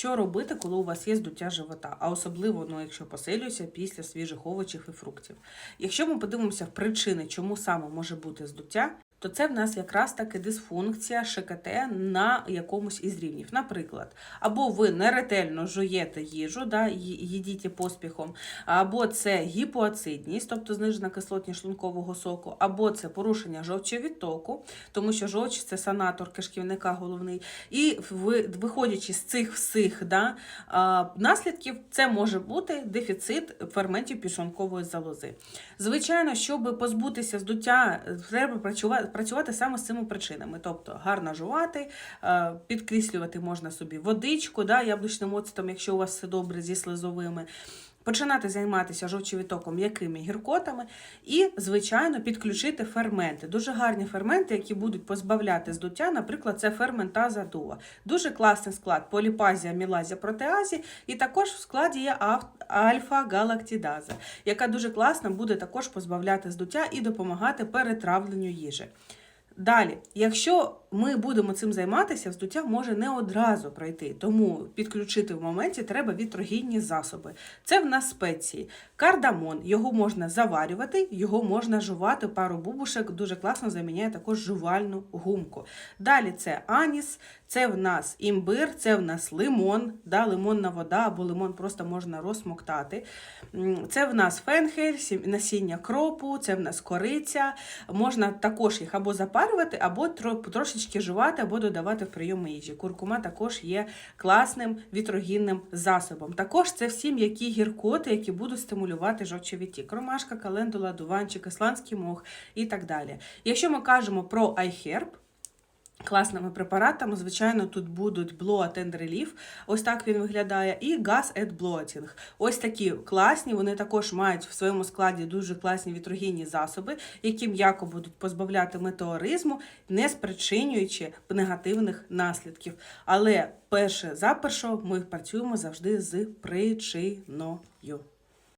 Що робити, коли у вас є здуття живота, а особливо, ну, якщо посилюється після свіжих овочів і фруктів. Якщо ми подивимося в причини, чому саме може бути здуття, то це в нас якраз таки дисфункція ШКТ на якомусь із рівнів. Наприклад, або ви неретельно жуєте їжу, да, їдіть поспіхом, або це гіпоацидність, тобто знижена кислотність шлункового соку, або це порушення жовчовідтоку, тому що жовч це санатор кишківника головний. І ви- виходячи з цих всіх да, наслідків, це може бути дефіцит ферментів пішонкової залози. Звичайно, щоб позбутися здуття, треба працювати, працювати саме з цими причинами. Тобто гарно жувати, е, підкріслювати можна собі водичку, да, яблучним оцетом, якщо у вас все добре зі слизовими. Починати займатися жовчовітоком м'якими гіркотами і, звичайно, підключити ферменти. Дуже гарні ферменти, які будуть позбавляти здуття. Наприклад, це ферментаза дуа. Дуже класний склад поліпазія, мілазія, протеазі, і також в складі є альфа-галактидаза, яка дуже класно буде також позбавляти здуття і допомагати перетравленню їжі. Далі, якщо ми будемо цим займатися, вздуття може не одразу пройти, тому підключити в моменті треба вітрогінні засоби. Це в нас спеції. Кардамон, його можна заварювати, його можна жувати, пару бубушек дуже класно заміняє також жувальну гумку. Далі це аніс, це в нас імбир, це в нас лимон, да, лимонна вода або лимон просто можна розсмоктати. Це в нас фенхель, насіння кропу, це в нас кориця. Можна також їх або запарювати, або тро- трошечки жувати, або додавати в прийом їжі. Куркума також є класним вітрогінним засобом. Також це всі м'які гіркоти, які будуть стимулювати жовчовіттік. Ромашка, календула, дуванчик, ісландський мох і так далі. Якщо ми кажемо про iHerb, Класними препаратами, звичайно, тут будуть Bloat and Relief, ось так він виглядає, і Gas and Bloating. Ось такі класні, вони також мають в своєму складі дуже класні вітрогінні засоби, які м'яко будуть позбавляти метеоризму, не спричинюючи негативних наслідків. Але перше за перше ми працюємо завжди з причиною.